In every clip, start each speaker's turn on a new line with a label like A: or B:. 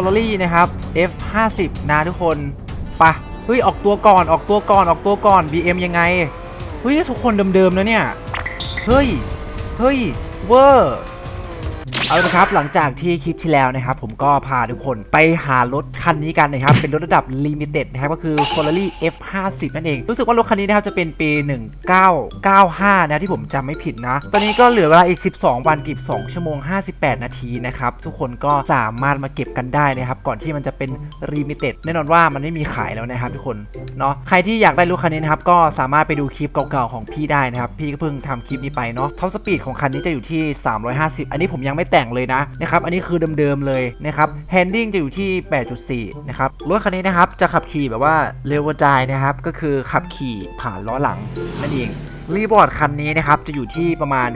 A: ฟลอรี่นะครับ F50 นะทุกคนปะเฮ้ยออกตัวก่อนออกตัวก่อนออกตัวก่อน BM ยังไงเฮ้ยทุกคนเดิมๆนะเนี่ย เฮ้ย เฮ้ยเวอร์ เอาละครับหลังจากที่คลิปที่แล้วนะครับผมก็พาทุกคนไปหารถคันนี้กันนะครับเป็นรถระดับ Limited นะครับก็คือ Ferrari F50 นั่นเอง รู้สึกว่ารถคันนี้นะครับจะเป็นปี 1995 นะที่ผมจำไม่ผิดนะ ตอนนี้ก็เหลือเวลาอีก 12 วันกับ2ชั่วโมง 58 นาทีนะครับทุกคนก็สามารถมาเก็บกันได้นะครับก่อนที่มันจะเป็น Limited แน่นอนว่ามันไม่มีขายแล้วนะครับทุกคนเนาะใครที่อยากได้รถคันนี้นะครับก็สามารถไปดูคลิปเก่าๆของพี่ได้นะครับพี่ก็เพิ่งทำคลิปนี้ไปเนาะท็อปสปีดของคันนี้จะอยู่ที่ 350 อันนี้ผมยังไม่แต่งเลยนะนะครับอันนี้คือเดิมๆเลยนะครับแฮนดิ้งจะอยู่ที่ 8.4 นะครับรถคันนี้นะครับจะขับขี่แบบว่าเร็วกระจายนะครับก็คือขับขี่ผ่านล้อหลังนั่นเองรีบอร์ดคันนี้นะครับจะอยู่ที่ประมาณ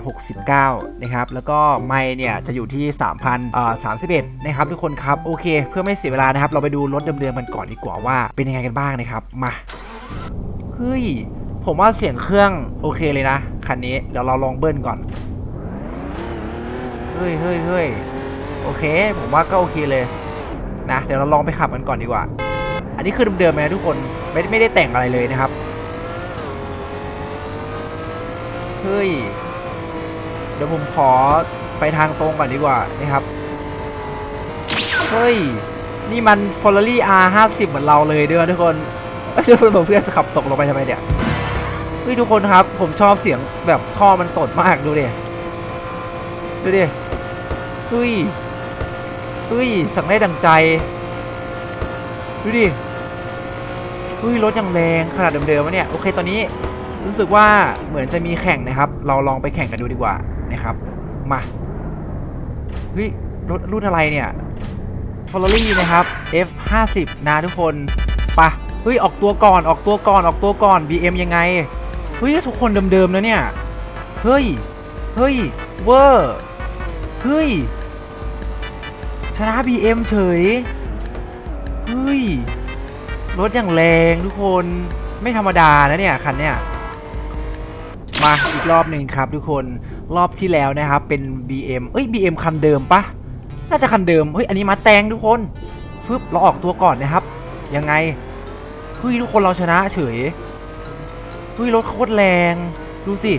A: 69 นะครับ แล้วก็ไมค์เนี่ยจะอยู่ที่ 3,000อ่า31 นะครับทุกคนครับ โอเค เพื่อไม่เสียเวลานะครับ เราไปดูรถเดิมๆกันก่อนดีกว่าว่าเป็นยังไงกันบ้างนะครับ มา เฮ้ย ผมว่าเสียงเครื่องโอเคเลยนะ คันนี้ เดี๋ยวเราลองเบิ้ลก่อน ฮ้ยเฮ้ยเฮ้ยโอเค ผมว่าก็โอเคเลย นะ เดี๋ยวเราลองไปขับกันก่อนดีกว่า อันนี้คือเดิมๆนะทุกคน ไม่ไม่ได้แต่งอะไรเลยนะครับ เฮ้ย เดี๋ยวผมขอไปทางตรงก่อนดีกว่านะครับ เฮ้ย นี่มัน Ferrari R50 เหมือนเราเลยด้วยทุกคนเพื่อนเพื่อนขับตกลงไปทำไมเนี่ยเฮ้ยทุกคนครับ ผมชอบเสียงแบบท่อมันตดมากดูดิ ดูดิ เฮ้ยเฮ้ยสั่งได้ดังใจ ดูดิเฮ้ยรถยังแรงขนาดเดิมๆวะเนี่ย โอเคตอนนี้รู้สึกว่าเหมือนจะมีแข่งนะครับ เราลองไปแข่งกันดูดีกว่านะครับ มาเฮ้ยรถรุ่นอะไรเนี่ย f e r r a r นะครับ F50 นะทุกคนปะเฮ้ยออกตัวก่อนออกตัวก่อนออกตัวก่อน BM ยังไงเฮ้ยทุกคนเดิมๆนะเนี่ย เฮ้ย เฮ้ย เวอร์ เฮ้ย นะ BM เฉย เฮ้ย รถอย่างแรงทุกคน ไม่ธรรมดานะเนี่ย คันเนี่ย มาอีกรอบหนึ่งครับทุกคน รอบที่แล้วนะครับ เป็น BM เอ้ย BM คันเดิมปะน่าจะคันเดิม เฮ้ย อันนี้มาแตงทุกคนฟึบเราออกตัวก่อนนะครับ ยังไง เฮ้ย ทุกคนเราชนะเฉย เฮ้ย รถโคตรแรง ดูสิ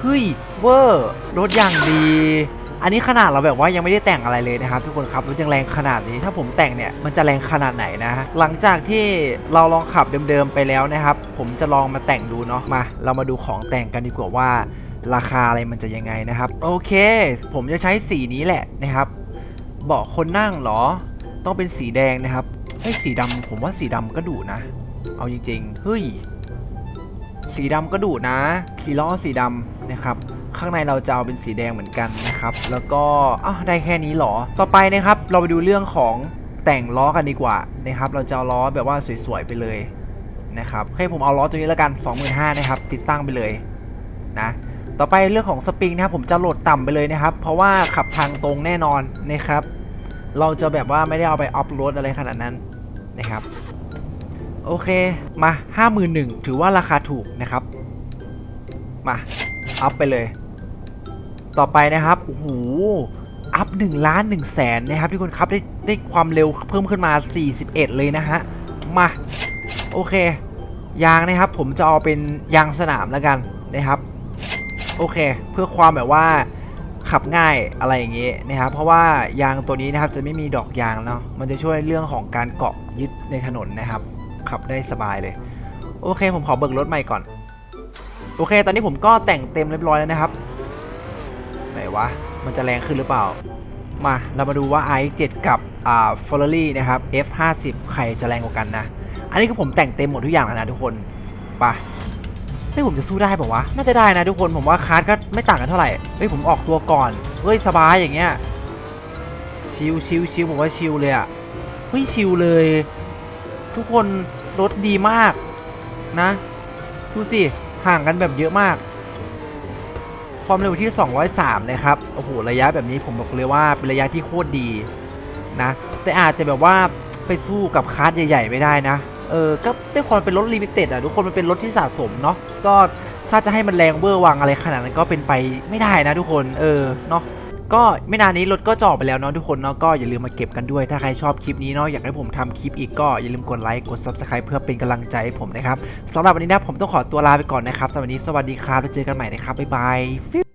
A: เฮ้ย เวอร์ รถอย่างดี อันนี้ขนาดเราแบบว่ายังไม่ได้แต่งอะไรเลยนะครับทุกคนครับรถยังแรงขนาดนี้ถ้าผมแต่งเนี่ยมันจะแรงขนาดไหนนะฮะหลังจากที่เราลองขับเดิมๆไปแล้วนะครับ ผมจะลองมาแต่งดูเนาะมา เรามาดูของแต่งกันดีกว่าว่า ราคาอะไรมันจะยังไงนะครับ โอเค ผมจะใช้สีนี้แหละนะครับเบาะคนนั่งหรอ ต้องเป็นสีแดงนะครับเฮ้สีดำผมว่าสีดำก็ดุนะ เอาจริงๆเฮ้ย สีดำก็ดุนะสีล้อสีดำนะครับ ข้างในเราจะเอาเป็นสีแดงเหมือนกันนะครับ แล้วก็อ้าวได้แค่นี้เหรอ ต่อไปนะครับ เราไปดูเรื่องของแต่งล้อกันดีกว่านะครับ เราจะเอาล้อแบบว่าสวยๆไปเลยนะครับให้ผมเอาล้อตัวนี้แล้วกัน 25,000นะครับ ติดตั้งไปเลยนะ ต่อไปเรื่องของสปริงนะครับผมจะโหลดต่ำไปเลยนะครับ เพราะว่าขับทางตรงแน่นอนนะครับ เราจะแบบว่าไม่ได้เอาไปอัพโหลดอะไรขนาดนั้นนะครับ โอเค มา 51,000ถือว่าราคาถูกนะครับ มา อัพไปเลย ต่อไปนะครับ โอ้โห อัพ1ล้าน1แสนนะครับทุกคนครับ ได้ได้ความเร็วเพิ่มขึ้นมา 41 เลยนะฮะ มา โอเค ยางนะครับ ผมจะเอาเป็นยางสนามแล้วกันนะครับ โอเค เพื่อความแบบว่าขับง่ายอะไรอย่างเงี้นะครับ เพราะว่ายางตัวนี้นะครับจะไม่มีดอกยางเนาะมันจะช่วยเรื่องของการเกาะยึดในถนนนะครับ ขับได้สบายเลย โอเค ผมขอเบิกรถใหม่ก่อน โอเค ตอนนี้ผมก็แต่งเต็มเรียบร้อยแล้วนะครับ ไหนวะ มันจะแรงขึ้นหรือเปล่า มาเรามาดูว่า i7 กับอ่า Ferrari นะครับ F50 ใครจะแรงกว่ากันนะ อันนี้คือผมแต่งเต็มหมดทุกอย่างแล้วนะทุกคนไปเฮ้ยผมจะสู้ได้ป่าวะ น่าจะได้นะทุกคน ผมว่าคาร์ดก็ไม่ต่างกันเท่าไหร่ เฮ้ยผมออกตัวก่อน เฮ้ยสบายอย่างเงี้ย ชิวชิวชิวผมว่าชิวเลยอะเฮ้ยชิวเลย ทุกคนรถดีมากนะ ดูสิ ห่างกันแบบเยอะมาก ความเร็วที่ 203 เลยครับ โอ้โห ระยะแบบนี้ผมบอกเลยว่าเป็นระยะที่โคตรดีนะ แต่อาจจะแบบว่าไปสู้กับคาร์ดใหญ่ ๆ ไม่ได้นะ เออ ก็ด้วยความเป็นรถลิมิเต็ดอะ ทุกคนมันเป็นรถที่สะสมเนาะ ก็ถ้าจะให้มันแรงเบอร์วังอะไรขนาดนั้นก็เป็นไปไม่ได้นะทุกคน เออ เนาะ ก็ไม่นานนี้รถก็จอดไปแล้วเนาะทุกคนเนาะก็อย่าลืมมาเก็บกันด้วยถ้าใครชอบคลิปนี้เนาะอยากให้ผมทำคลิปอีกก็อย่าลืมกดไลค์กด subscribe เพื่อเป็นกำลังใจให้ผมนะครับสำหรับวันนี้นะผมต้องขอตัวลาไปก่อนนะครับสำหรับวันนี้สวัสดีครับแล้วเจอกันใหม่นะครับบ๊ายบาย